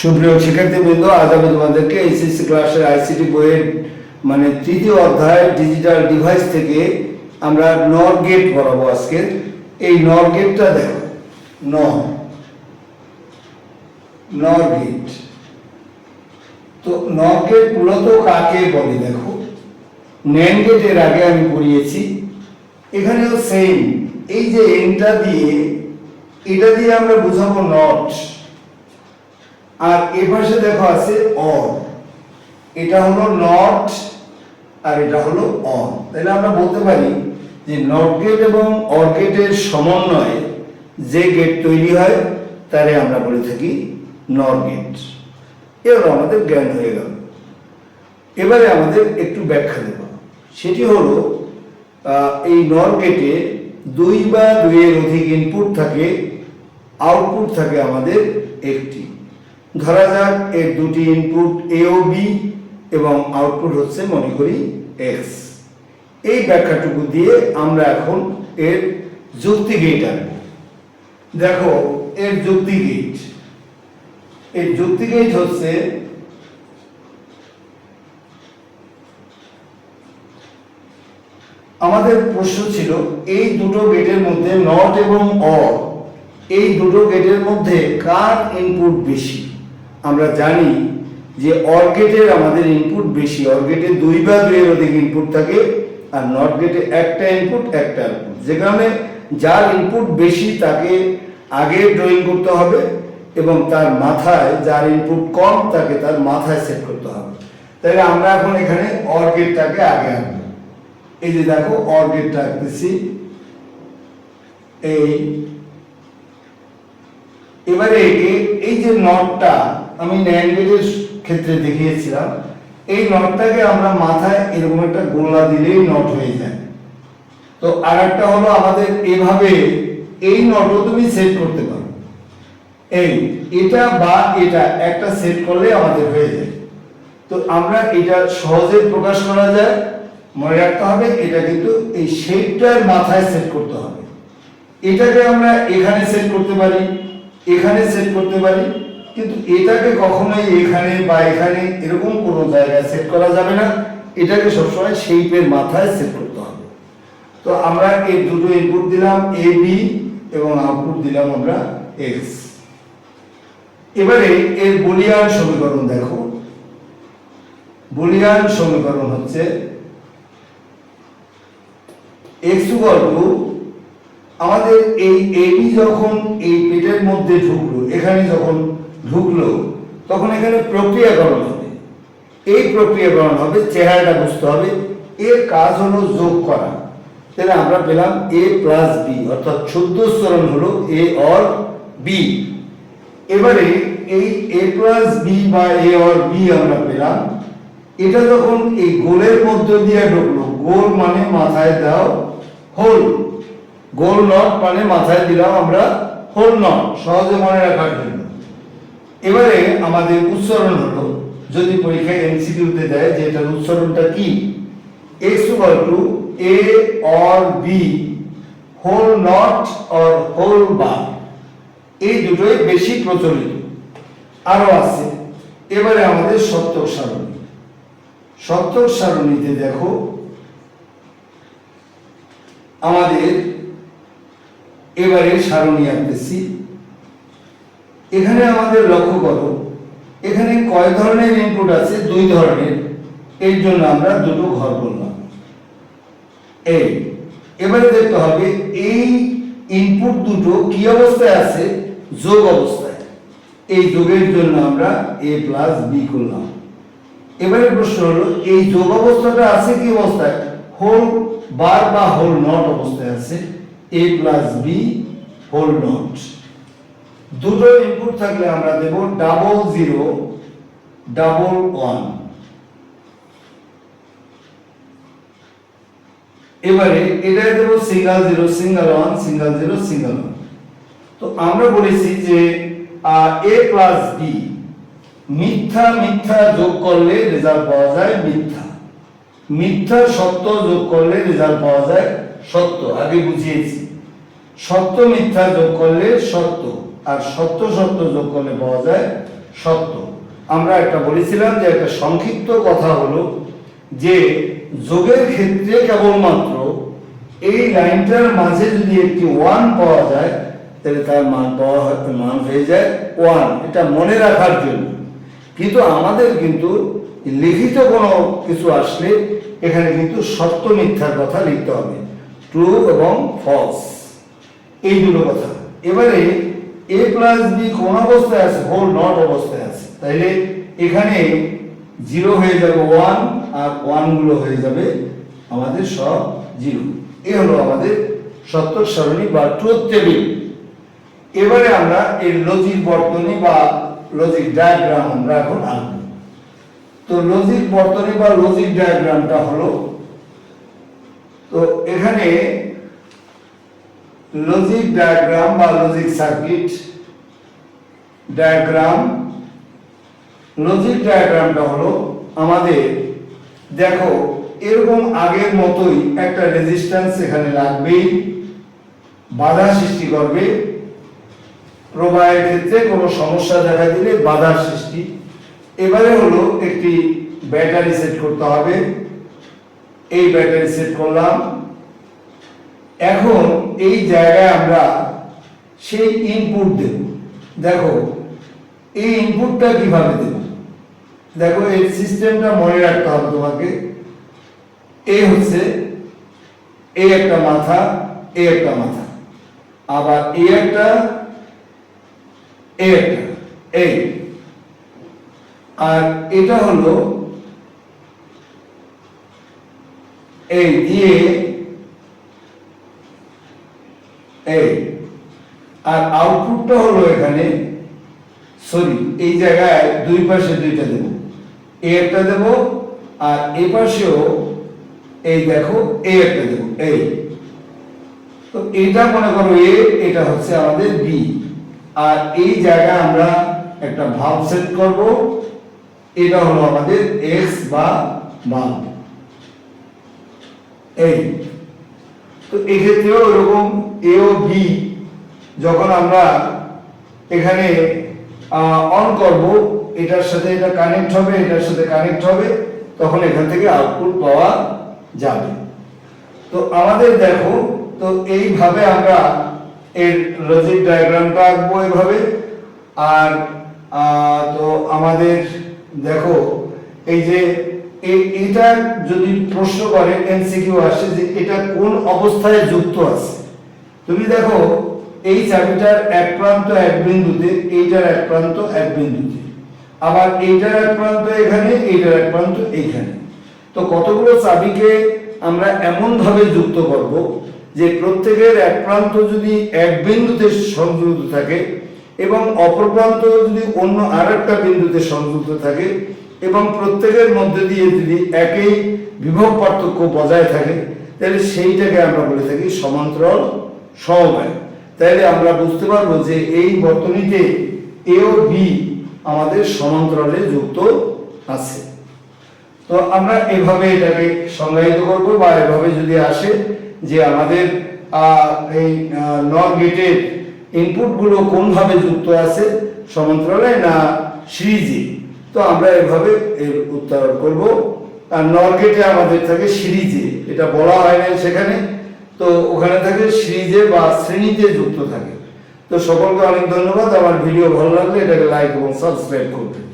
সুপ্রিয় শিক্ষার্থীবৃন্দ, আজ আমি তোমাদেরকে এইচএসসি ক্লাসের আইসিটি বইয়ের মানে তৃতীয় অধ্যায় ডিজিটাল ডিভাইস থেকে আমরা নর গেট পড়াবো আজকে। এই নর গেটটা দেখো। ন নর গেট তো নর গেট মূলত কাকে বলে দেখো? ন্যান গেটের আগে আমি পড়িয়েছি। এখানেও সেম এই যে এনটা দিয়ে, এটা দিয়ে আমরা বুঝাবো নট আর এ পাশে দেখো আছে অর এটা হলো নট আর এটা হলো অন তাহলে আমরা বলতে পারি যে নট গেট এবং অর গেটের সমন্বয়ে যে গেট তৈরি হয়, তারে আমরা বলে থাকি নর গেট এবার আমাদের জ্ঞান হয়ে গেল। এবারে আমাদের একটু ব্যাখ্যা দেব। সেটি হলো এই নর গেটে দুই বা দুইয়ের অধিক ইনপুট থাকে আউটপুট থাকে আমাদের একটি। ধরা যাক এর দুটি ইনপুট এ ও বি এবং আউটপুট হচ্ছে মনে করি এক্স এই ব্যাখ্যাটুকু দিয়ে আমরা এখন এর যুক্তি গেট আনব। দেখো, এর যুক্তি গেটের যুক্তি গেট হচ্ছে আমাদের প্রশ্ন ছিল, এই দুটো গেটের মধ্যে নট এবং অ এই দুটো গেটের মধ্যে কার ইনপুট বেশি? আমরা জানি যে অর গেটের আমাদের ইনপুট বেশি। অর গেটে দুই বা দুইয়ের অধিক ইনপুট থাকে আর নট গেটে একটা ইনপুট একটা আউটপুট যেখানে যার ইনপুট বেশি, তাকে আগে ড্রয়িং করতে হবে এবং তার মাথায় যার ইনপুট কম, তাকে তার মাথায় সেট করতে হবে। তাহলে আমরা এখন এখানে অর গেটটাকে আগে আনব। এই যে দেখো অর্গেটটা আঁকতেছি। এই এবারে এই যে নটটা আমি ন্যান্ডেলের ক্ষেত্রে দেখিয়েছিলাম, এই নটটাকে আমরা মাথায় এরকম একটা গোলা দিলেই নট হয়ে যায়। তো আর একটা হলো আমাদের এভাবে এই নটও তুমি সেট করতে পারো। এই, এটা বা এটা একটা সেট করলে আমাদের হয়ে যায়। তো আমরা এটা সহজে প্রকাশ করা যায়, মনে রাখতে হবে এটা কিন্তু এই শেপটার মাথায় সেট করতে হবে। এটাকে আমরা এখানে সেট করতে পারি, এখানে সেট করতে পারি কিন্তু এটাকে কখনোই এখানে বা এখানে এরকম কোনো জায়গায় সেট করা যাবে না। এটাকে সবসময় শেপের মাথায় সেট করতে হবে। তো আমরা এই দুটো ইনপুট দিলাম এ বি এবং আউটপুট দিলাম আমরা এক্স এবারে এর বুলিয়ান সমীকরণ দেখো। বুলিয়ান সমীকরণ হচ্ছে এক্স টু আমাদের এই এবি যখন এই পেটের মধ্যে ঢুকলো, এখানে যখন ঢুকলো, তখন এখানে প্রক্রিয়াকরণ হবে। এই প্রক্রিয়াকরণ হবে, চেহারাটা বুঝতে হবে, এর কাজ হলো যোগ করা। তাহলে আমরা পেলাম এ প্লাস বি অর্থাৎ চোদ্দস্তরণ হলো এ অর বি এবারে এই এ প্লাস বি বা এ অর বি আমরা পেলাম। এটা যখন এই গোলের মধ্য দিয়ে ঢুকলো, গোল মানে মাথায় দাও, হোল। গোল নট মানে মাথায় দিলাম আমরা, হোল নট, সহজে মনে রাখার জন্য। এবারে আমাদের উচ্চারণ হলো, যদি পরীক্ষায় এমসিকিউতে দেয় যে এটার উচ্চারণটা কি? X equal to A or B whole not or whole বা এই দুটোই বেশি প্রচলিত। আরও আছে। এবারে আমাদের সত্যক সারণী। সত্যক সারণীতে দেখো, আমাদের এবারে সারণী আনতেছি এখানে আমাদের লক্ষ্য করো। এখানে কয় ধরনের ইনপুট আছে? দুই ধরনের। এর জন্য আমরা দুটো ঘর করলাম। এই এবারে দেখতে হবে, এই ইনপুট দুটো কি অবস্থায় আছে? যোগ অবস্থায়। এই যোগের জন্য আমরা এ প্লাস বি করলাম। এবারে প্রশ্ন হলো, এই যোগ অবস্থাটা আছে কি অবস্থায়? হোল বার বা হোল নট অবস্থায় আছে। A plus B whole not দুটো ইনপুট থাকলে আমরা দেব ডাবল জিরো ডাবল ওয়ান এবারে এটাই দেব single zero single one single zero single one তো আমরা বলেছি যে এ প্লাস বি মিথ্যা মিথ্যা যোগ করলে রেজাল্ট পাওয়া যায় মিথ্যা। মিথ্যা সত্য যোগ করলে রেজাল্ট পাওয়া যায় সত্য, আগে বুঝিয়েছি। সত্য, মিথ্যা যোগ করলে সত্য। আর সত্য সত্য যোগ করলে পাওয়া যায় সত্য। আমরা একটা বলেছিলাম যে একটা সংক্ষিপ্ত কথা হলো যে যোগের ক্ষেত্রে কেবলমাত্র এই লাইনটার মাঝে যদি একটি ওয়ান পাওয়া যায়, তাহলে তার মান পাওয়া হয় মান হয়ে যায় ওয়ান এটা মনে রাখার জন্য। কিন্তু আমাদের কিন্তু লিখিত কোনো কিছু আসলে এখানে কিন্তু সত্য মিথ্যার কথা লিখতে হবে। ট্রু এবং ফলস এই দুটো কথা। এবারে এ প্লাস বি কোন অবস্থায় আছে? হোল নট অবস্থায় আছে। তাইলে এখানে জিরো হয়ে যাবে ওয়ান আর ওয়ানগুলো হয়ে যাবে আমাদের সব জিরো এ হলো আমাদের সত্য সারণী বা ট্রুথ টেবিল এবারে আমরা এর লজিক বর্তনী বা লজিক ডায়াগ্রাম আমরা এখন আঁকব। তো লজিক বর্তনী বা লজিক ডায়াগ্রামটা হলো, তো এখানে লজিক ডায়াগ্রাম বা লজিক সার্কিট ডায়াগ্রাম লজিক ডায়াগ্রামটা হলো আমাদের, দেখো, এরকম আগের মতোই একটা রেজিস্ট্যান্স এখানে লাগবেই বাধা সৃষ্টি করবে। প্রবাহের ক্ষেত্রে কোনো সমস্যা দেখা দিলে বাধার সৃষ্টি। এবারে হলো একটি ব্যাটারি সেট করতে হবে। এই ব্যাটারি সেট করলাম। এখন এই জায়গায় আমরা সেই ইনপুট দেব। দেখো, এই ইনপুটটা কীভাবে দেব? দেখো, এই সিস্টেমটা মনে রাখতে হবে তোমাকে। এই হচ্ছে এই একটা মাথা এই একটা মাথা। আবার এই একটা এই একটা, এই। আর এটা হলো, এই দিয়ে এই, আর আউটপুটটা হলো এখানে সরি এই জায়গায় দুই পাশে দুইটা দেব। এ একটা দেব, আর এই পাশেও এই দেখো, এ একটা দেব, এই। তো এটা মনে করো এ, এটা হচ্ছে আমাদের বি আর এই জায়গায় আমরা একটা ভাব সেট করব, এটা হলো আমাদের এক্স বা বাল্ব এই। তো এক্ষেত্রেও এরকম এ ও বি যখন আমরা এখানে অন করব, এটার সাথে এটা কানেক্ট হবে, এটার সাথে কানেক্ট হবে, তখন এখান থেকে আউটপুট পাওয়া যাবে। তো আমাদের দেখো, তো এইভাবে আমরা এর লজিক ডায়াগ্রামটা আঁকবো এইভাবে আর তো আমাদের দেখো, এই যে এটা যদি প্রশ্ন করে এমসিকিউ আসে যে এটা কোন অবস্থায় যুক্ত আছে? তুমি দেখো, এই চাবিটার এক প্রান্ত এক বিন্দুতে, এইটার এক প্রান্ত এক বিন্দুতে। আবার এইটার এক প্রান্ত এখানে, এইটার এক প্রান্ত এইখানে। তো কতগুলো চাবিকে আমরা এমন ভাবে যুক্ত করব যে প্রত্যেকের এক প্রান্ত যদি এক বিন্দুতে সংযুক্ত থাকে এবং অপর প্রান্ত যদি অন্য আরেকটা বিন্দুতে সংযুক্ত থাকে এবং প্রত্যেকের মধ্যে দিয়ে যদি একই বিভব পার্থক্য বজায় থাকে, তাহলে সেইটাকে আমরা বলে থাকি সমান্তরাল সমবায় তাহলে আমরা বুঝতে পারব যে এই বর্তনীতে এ ও বি আমাদের সমান্তরালে যুক্ত আছে। তো আমরা এভাবে এটাকে সংজ্ঞায়িত করব বা এভাবে যদি আসে যে আমাদের এই নর গেটের ইনপুটগুলো কোনভাবে যুক্ত আছে, সমান্তরালে না সিরিজে? তো আমরা এভাবে এর উত্তর করব। আর নর্গেটে আমাদের থাকে সিরিজে এটা বলা হয় না সেখানে। তো ওখানে থাকে সিরিজে বা শ্রেণীতে যুক্ত থাকে। তো সকলকে অনেক ধন্যবাদ। আমার ভিডিও ভালো লাগলে এটাকে লাইক এবং সাবস্ক্রাইব করবেন।